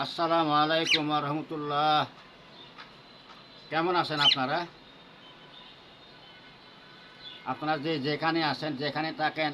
আসসালামু আলাইকুম রহমতুল্লাহ। কেমন আছেন আপনারা? আপনারা যে যেখানে আছেন, যেখানে থাকেন,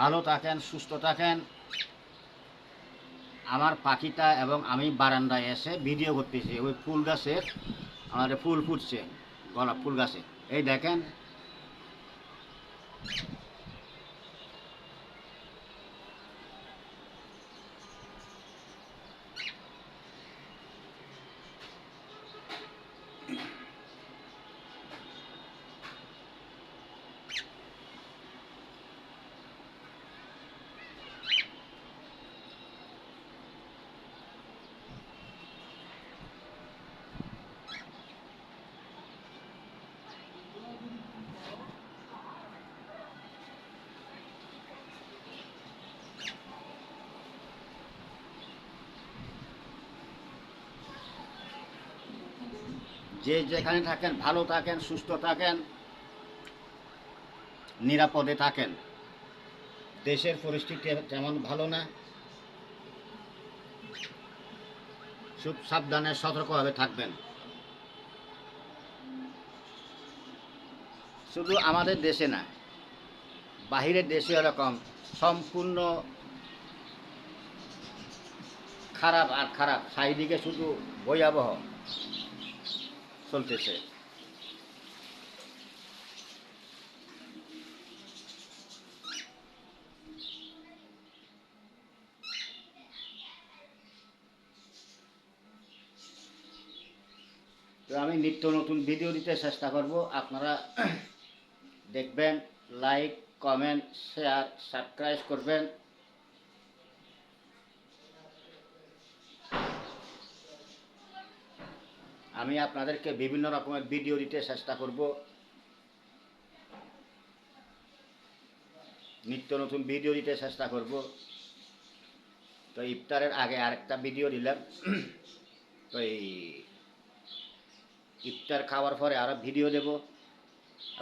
ভালো থাকেন, সুস্থ থাকেন, আমার পাখিটা এবং আমি বারান্দায় এসে ভিডিও করতেছি। ওই ফুল গাছের, আমাদের ফুল ফুটছে গোলাপ ফুল গাছে। এই দেখেন যে যেখানে থাকেন, ভালো থাকেন, সুস্থ থাকেন, নিরাপদে থাকেন। দেশের পরিস্থিতি তেমন ভালো না। খুব সাবধানে, সতর্কভাবে থাকবেন। শুধু আমাদের দেশে না, বাহিরের দেশে এরকম, সম্পূর্ণ খারাপ আর খারাপ। চারিদিকে শুধু ভয়াবহ। চলতেছে। তো আমি নিত্য নতুন ভিডিও দিতে চেষ্টা করব। আপনারা দেখবেন লাইক কমেন্ট শেয়ার সাবস্ক্রাইব করবেন। আমি আপনাদেরকে বিভিন্ন রকমের ভিডিও দিতে চেষ্টা করব। নিত্য নতুন ভিডিও দিতে চেষ্টা করব। তো ইফতারের আগে আরেকটা ভিডিও দিলাম। তো এই ইফতার খাওয়ার পরে আরও ভিডিও দেব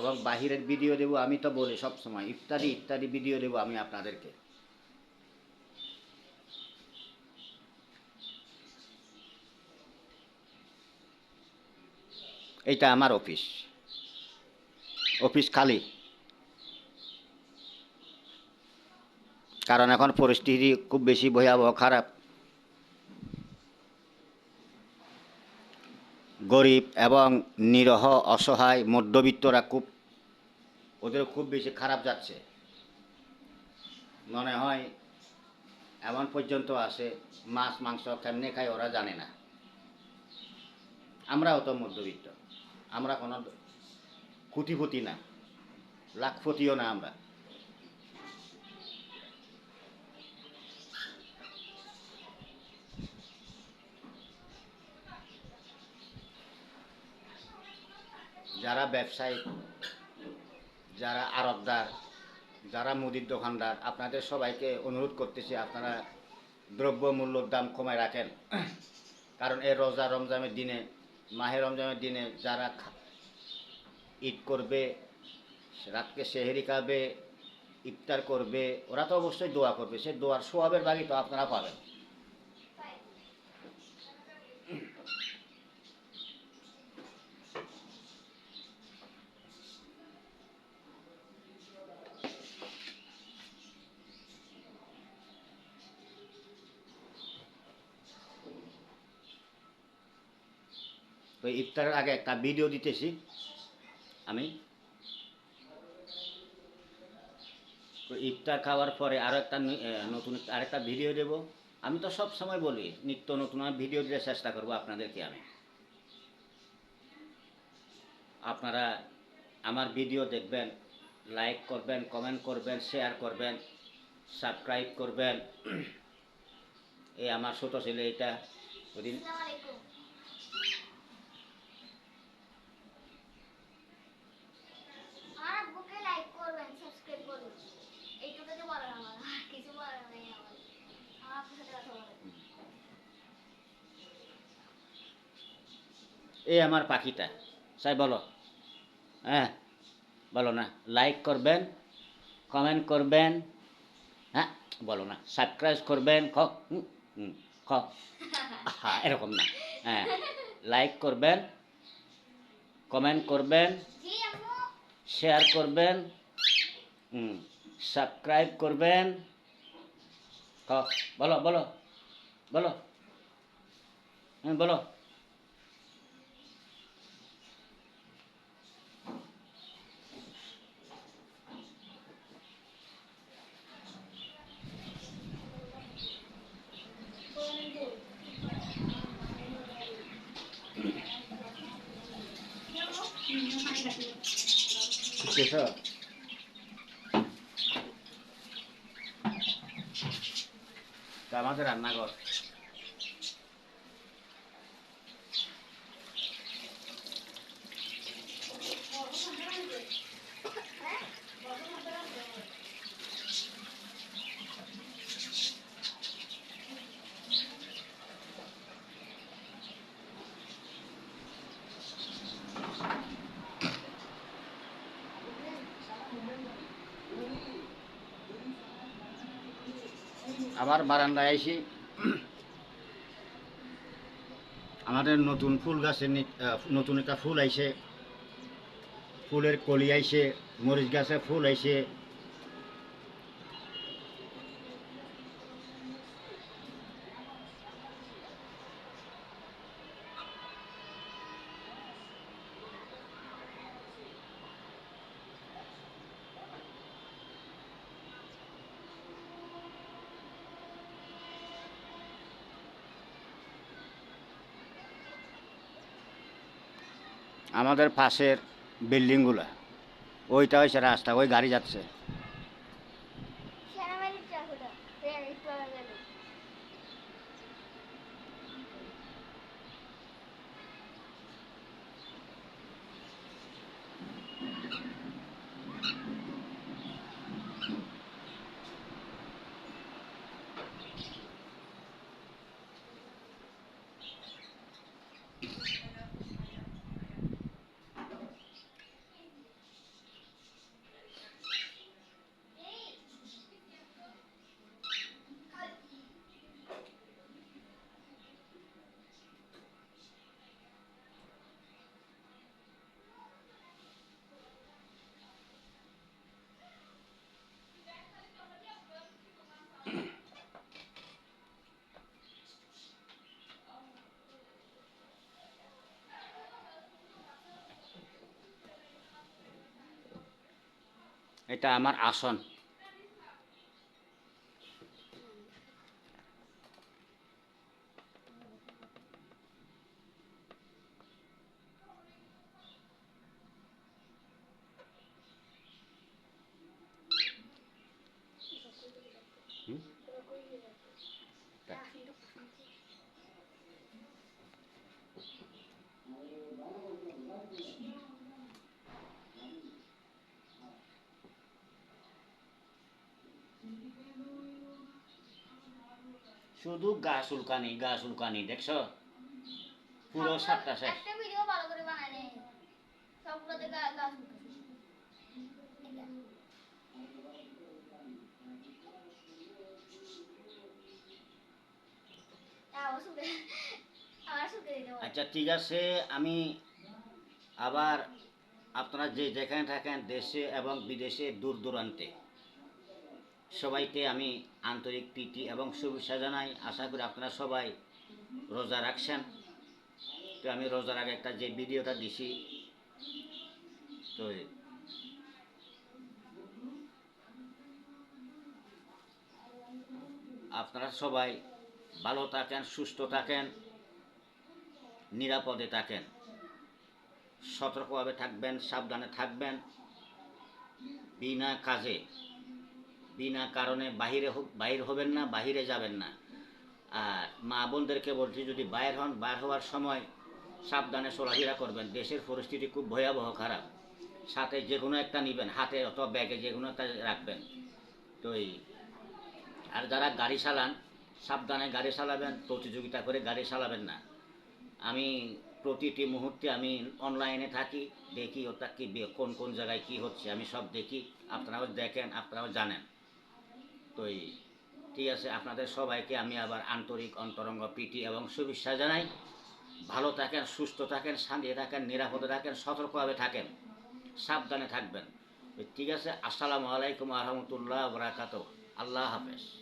এবং বাহিরের ভিডিও দেব আমি তো বলি সব সময় ইত্যাদি ইত্যাদি ভিডিও দেব আমি আপনাদেরকে। এইটা আমার অফিস। অফিস খালি। কারণ এখন পরিস্থিতি খুব বেশি ভয়াবহ, খারাপ। গরিব এবং নিরহ, অসহায় মধ্যবিত্তরা খুব, ওদের খুব বেশি খারাপ যাচ্ছে। মনে হয় এমন পর্যন্ত আসে মাছ, মাংস কেমনে খায় ওরা জানে না। আমরাও তো মধ্যবিত্ত। আমরা কোনো কুটিপতি না, লাখপতিও না আমরা। যারা ব্যবসায়ী, যারা আড়তদার যারা মুদির দোকানদার, আপনাদের সবাইকে অনুরোধ করতেছি, আপনারা দ্রব্য মূল্যর দাম কমায় রাখেন। কারণ এই রোজা রমজানের দিনে মাহে রমজানের দিনে যারা ঈদ করবে, রাতকে সেহেরি খাবে, ইফতার করবে, ওরা তো অবশ্যই দোয়া করবে। সে দোয়ার সোয়াবের বাকি তো আপনারা পাবেন। তো ইফতারের আগে একটা ভিডিও দিতেছি। আমি। ইফতার খাওয়ার পরে আরও একটা নতুন আরেকটা ভিডিও দেব। আমি তো সব সময় বলি, নিত্য নতুন ভিডিও দিতে চেষ্টা করব আপনাদেরকে আমি। আপনারা আমার ভিডিও দেখবেন লাইক করবেন কমেন্ট করবেন শেয়ার করবেন সাবস্ক্রাইব করবেন। এই আমার ছোটো ছেলে এটা। ওদিন আসসালামাইকুম আমার আব্বুকে লাইক করবেন সাবস্ক্রাইব করবেন এইটুকুতে বলার আমার আর কিছু বলার নেই আমার আমার আপনার সাথে কথা বলেন এই আমার পাখিটা। সাই বলো। হ্যাঁ বলো না। লাইক করবেন কমেন্ট করবেন হ্যাঁ বলো না। সাবস্ক্রাইব করবেন হ হ্যাঁ এরকম না। হ্যাঁ লাইক করবেন কমেন্ট করবেন শেয়ার করবেন সাবস্ক্রাইব করবেন হ বলো বলো বলো হুম বলো। শিখেছ তা আমাদের আবার বারান্দায় আইসি। আমাদের নতুন ফুল গাছের নতুন একটা ফুল আইছে ফুলের কলি আইছে মরিচ গাছে ফুল আইছে আমাদের পাশের বিল্ডিংগুলো। ওইটা হয়েছে রাস্তা ওই গাড়ি যাচ্ছে। এটা আমার আসন। গা চুলকাছে। এটা। আমার চুলকে আমার পুরো দিতে বল। আচ্ছা ঠিক আছে আমি আবার আপনারা যে যেখানে থাকেন দেশে এবং বিদেশে দূর দূরান্তে সবাইকে আমি আন্তরিক প্রীতি এবং শুভেচ্ছা জানাই। আশা করি আপনারা সবাই রোজা রাখছেন। তো আমি রোজার আগে একটা যে ভিডিওটা দিছি, তো আপনারা সবাই ভালো থাকেন, সুস্থ থাকেন, নিরাপদে থাকেন। সতর্কভাবে থাকবেন, সাবধানে থাকবেন। বিনা কাজে। বিনা কারণে বাহিরে বাহির হবেন না, বাহিরে যাবেন না। আর মা বোনদেরকে বলছি, যদি বাইর হন, বাইর হওয়ার সময় সাবধানে চলাফেরা করবেন। দেশের পরিস্থিতি খুব ভয়াবহ খারাপ। সাথে যে কোনো একটা নেবেন, হাতে অথবা ব্যাগে যে কোনো একটা রাখবেন। তো এই আর যারা গাড়ি চালান, সাবধানে গাড়ি চালাবেন, প্রতিযোগিতা করে গাড়ি চালাবেন না। আমি প্রতিটি মুহূর্তে আমি অনলাইনে থাকি, দেখি ওটা কী কোন কোন জায়গায় কি হচ্ছে, আমি সব দেখি। আপনারাও দেখেন, আপনারাও জানেন। তো ঠিক আছে, আপনাদের সবাইকে আমি আবার আন্তরিক অন্তরঙ্গ প্রীতি এবং শুভেচ্ছা জানাই। ভালো থাকেন, সুস্থ থাকেন শান্তি থাকেন, নিরাপদে থাকেন, সতর্কভাবে থাকেন, সাবধানে থাকবেন। ঠিক আছে, আসসালামু আলাইকুম আহমতুল্লাহ বরাকাত আল্লাহ হাফেজ।